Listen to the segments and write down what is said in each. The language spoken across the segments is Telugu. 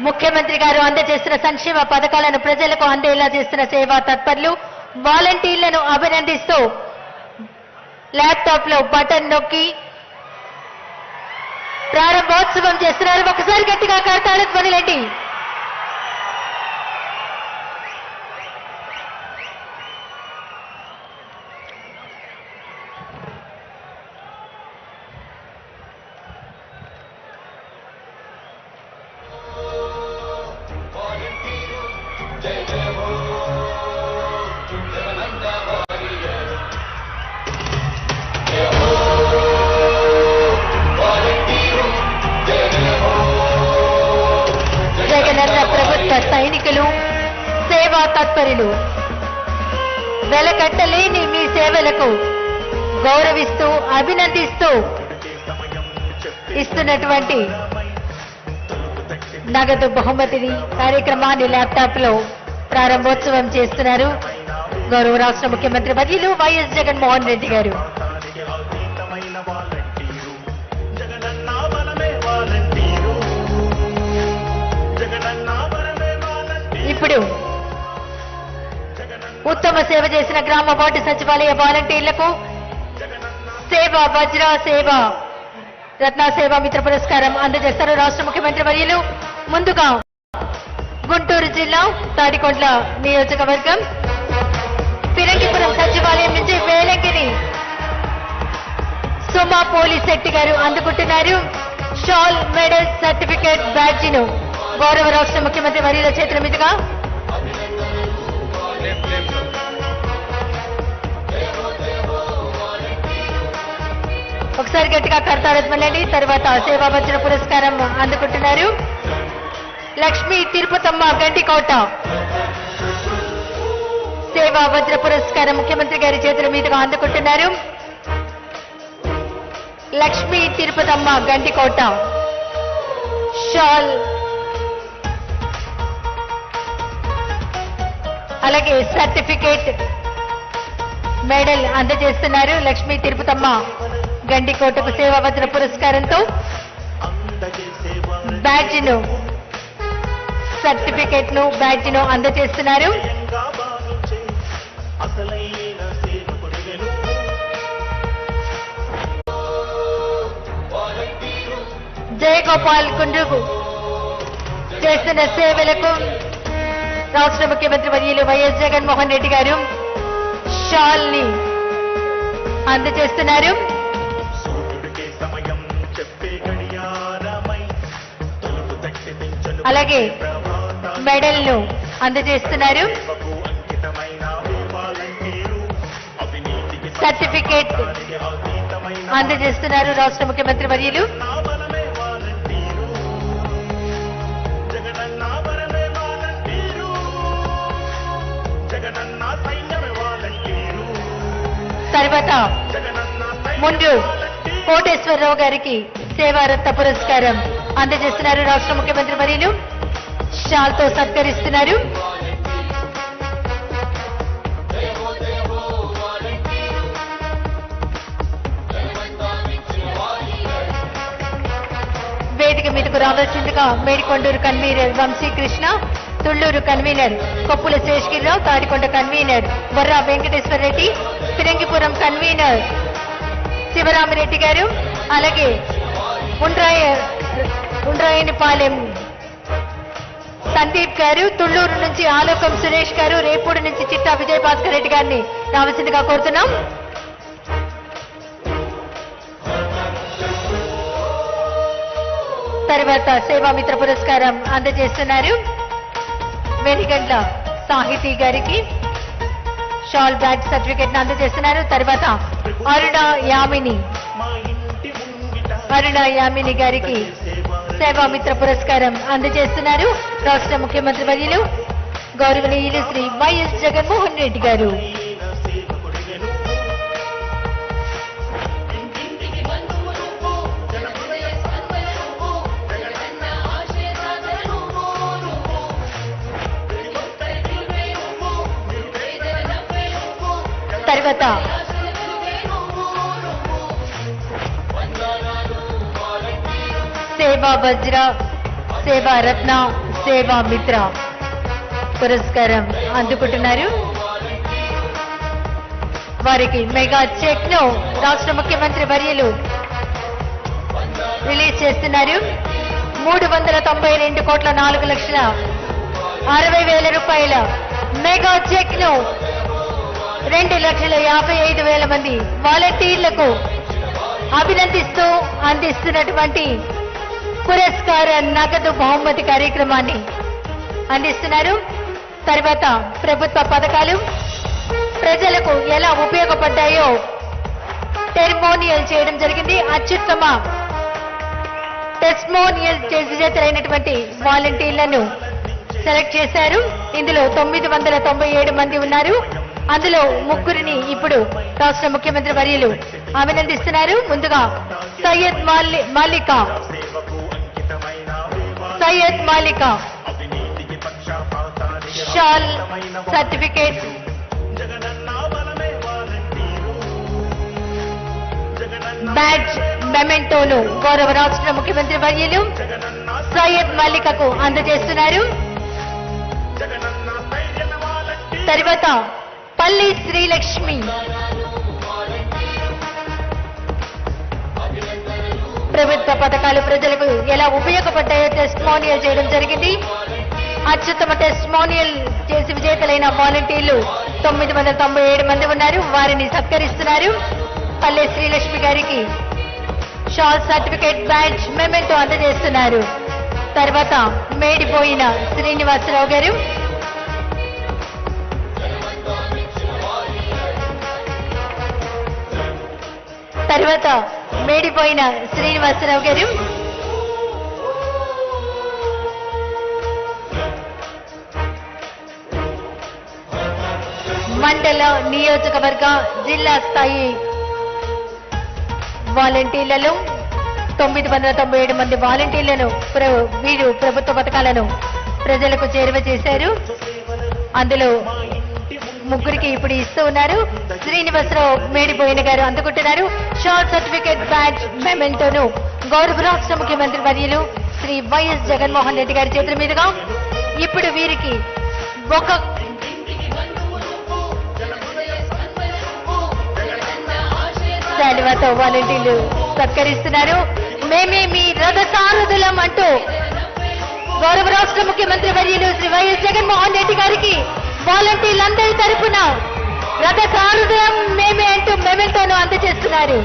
ముఖ్యమంత్రి గారు అందజేస్తున్న సంక్షేమ పథకాలను ప్రజలకు అందేలా చేస్తున్న సేవా తత్పరులు వాలంటీర్లను అభినందిస్తూ ల్యాప్టాప్లో బటన్ నొక్కి ప్రారంభోత్సవం చేస్తున్నారు. ఒకసారి గట్టిగా కడతాడు ధ్వనిలేండి జగనన్న ప్రభుత్వ సైనికులు సేవా తత్పరులు వెలకట్టలేని మీ సేవలకు గౌరవిస్తూ అభినందిస్తూ ఇస్తున్నటువంటి నగదు బహుమతిని కార్యక్రమాన్ని ల్యాప్టాప్లో ప్రారంభోత్సవం చేస్తున్నారు గౌరవ రాష్ట్ర ముఖ్యమంత్రి వర్యులు వైఎస్ జగన్మోహన్ రెడ్డి గారు. ఉత్తమ సేవ చేసిన గ్రామ వార్డు సచివాలయ వాలంటీర్లకు సేవ వజ్ర సేవ రత్న సేవ మిత్ర పురస్కారం అందజేస్తారు రాష్ట్ర ముఖ్యమంత్రి వర్యులు. ముందుగా గుంటూరు జిల్లా తాడికొండ్ల నియోజకవర్గం. పిరంగిపురం సచివాలయం నుంచి వేలంగిరి సుమా పోలీస్ శెట్టి గారు అందుకుంటున్నారు. షాల్ మెడల్ సర్టిఫికేట్ బ్యాడ్జీను గౌరవ రాష్ట్ర ముఖ్యమంత్రి వర్యుల చేతుల మీదుగా ఒకసారి గట్టిగా కడతారత్మలండి తర్వాత సేవా పురస్కారం అందుకుంటున్నారు. లక్ష్మీ తిరుపతమ్మ గంటికోట సేవా వజ్ర పురస్కారం ముఖ్యమంత్రి గారి చేతుల మీదుగా అందుకుంటున్నారు. లక్ష్మీ తిరుపతమ్మ గంటికోట షాల్ అలాగే సర్టిఫికేట్ మెడల్ అందజేస్తున్నారు లక్ష్మీ తిరుపతమ్మ గండికోటకు సేవా పురస్కారంతో. బ్యాడ్జ్ను సర్టిఫికేట్ను బ్యాడ్జ్ను అందజేస్తున్నారు. జయగోపాల్ కుండ్రుకు చేస్తున్న సేవలకు రాష్ట్ర ముఖ్యమంత్రి వర్యులు వైఎస్ జగన్మోహన్ రెడ్డి గారు షాల్ని అందజేస్తున్నారు. అలాగే మెడల్ను అందజేస్తున్నారు. సర్టిఫికేట్ అందజేస్తున్నారు రాష్ట్ర ముఖ్యమంత్రి వర్యులు. తర్వాత ముందు కోటేశ్వరరావు గారికి సేవారత్న పురస్కారం అందజేస్తున్నారు రాష్ట్ర ముఖ్యమంత్రి మరియు షాల్తో సత్కరిస్తున్నారు. వేదిక మీదకు రావాల్సిందిగా Medikonduru convener Vamsikrishna Tulluru convener. Koppula Seshagirirao Tadikonda convener. Borra Venkateswara Reddy Phirangipuram convener. Sivaramireddy గారు అలాగే ఉండ్రాయ ఉండ్రాయనిపాలెం సందీప్ గారు తుళ్ళూరు నుంచి ఆలోకం సురేష్ గారు రేపూడి నుంచి చిట్టా విజయభాస్కర్ రెడ్డి గారిని రావాల్సిందిగా కోరుతున్నాం. తర్వాత సేవామిత్ర పురస్కారం అందజేస్తున్నారు. వెనిగండ్ల సాహితీ గారికి షాల్ బ్యాగ్ సర్టిఫికేట్ అందజేస్తున్నారు. తర్వాత అరుణ యామిని అరుణ యామిని గారికి సేవామిత్ర పురస్కారం అందజేస్తున్నారు. రాష్ట్ర ముఖ్యమంత్రి వర్యులు గౌరవనీయులు శ్రీ వైఎస్ జగన్మోహన్ రెడ్డి గారు. సేవా వజ్ర సేవా రత్న సేవా మిత్ర పురస్కారం అందుకుంటున్నారు. వారికి మెగా చెక్ను రాష్ట్ర ముఖ్యమంత్రి వర్యులు రిలీజ్ చేస్తున్నారు. మూడు వందల తొంభై రెండు కోట్ల నాలుగు లక్షల అరవై వేల రూపాయల మెగా చెక్ను రెండు లక్షల యాభై ఐదు వేల మంది వాలంటీర్లకు అభినందిస్తూ అందిస్తున్నటువంటి పురస్కార నగదు బహుమతి కార్యక్రమాన్ని అందిస్తున్నారు. తర్వాత ప్రభుత్వ పథకాలు ప్రజలకు ఎలా ఉపయోగపడ్డాయో టెర్మోనియల్ చేయడం జరిగింది. అత్యుత్తమ టెస్మోనియల్ విజేతలైనటువంటి వాలంటీర్లను సెలెక్ట్ చేశారు. ఇందులో తొమ్మిది వందల తొంభై ఏడు మంది ఉన్నారు. అందులో ముగ్గురిని ఇప్పుడు రాష్ట్ర ముఖ్యమంత్రి వర్యులు అభినందిస్తున్నారు. ముందుగా Syed Mali Malika. Syed Malika. Shawl certificate. Badge మెమెంటోను గౌరవ రాష్ట్ర ముఖ్యమంత్రి వర్యులు సయ్యద్ మల్లికకు అందజేస్తున్నారు. తర్వాత పల్లి శ్రీలక్ష్మి. ప్రభుత్వ పథకాలు ప్రజలకు ఎలా ఉపయోగపడ్డాయో టెస్టిమోనియల్ చేయడం జరిగింది. అత్యుత్తమ టెస్టిమోనియల్ చేసి విజేతలైన వాలంటీర్లు తొమ్మిది వందల తొంభై ఏడు మంది ఉన్నారు. వారిని సత్కరిస్తున్నారు. పల్లె శ్రీలక్ష్మి గారికి షాల్ సర్టిఫికేట్ బ్యాడ్జ్ మెమెంటో అందజేస్తున్నారు. తర్వాత మేడిపోయిన శ్రీనివాసరావు గారు తర్వాత మేడిపోయిన శ్రీనివాసరావు గారు. మండల నియోజకవర్గ జిల్లా స్థాయి వాలంటీర్లలో తొమ్మిది వందల తొంభై ఏడు మంది వాలంటీర్లను ప్ర- వీరు ప్రభుత్వ పథకాలను ప్రజలకు చేరువ చేశారు. అందులో ముగ్గురికి ఇప్పుడు ఇస్తూ ఉన్నారు. శ్రీనివాసరావు మేడిపోయిన గారు అందుకుంటున్నారు. షార్ట్ సర్టిఫికేట్ బ్యాడ్జ్ మెమెంటోను గౌరవ రాష్ట్ర ముఖ్యమంత్రి వర్యులు శ్రీ వైఎస్ జగన్మోహన్ రెడ్డి గారి చేతుల మీదుగా ఇప్పుడు వీరికి ఒక శాలువాతో వాలంటీర్లు సత్కరిస్తున్నారు. మేమే మీ రథ సారథులం అంటూ గౌరవ రాష్ట్ర ముఖ్యమంత్రి వర్యులు శ్రీ వైఎస్ జగన్మోహన్ రెడ్డి గారికి వాలంటీర్లందరి తరఫున రథ సారథులం మేమే అంటూ మెమెంటోను అందజేస్తున్నారు.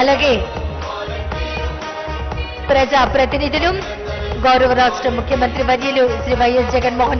అలాగే ప్రజా ప్రతినిధులు గౌరవ రాష్ట్ర ముఖ్యమంత్రి వర్యులు శ్రీ వైఎస్ జగన్మోహన్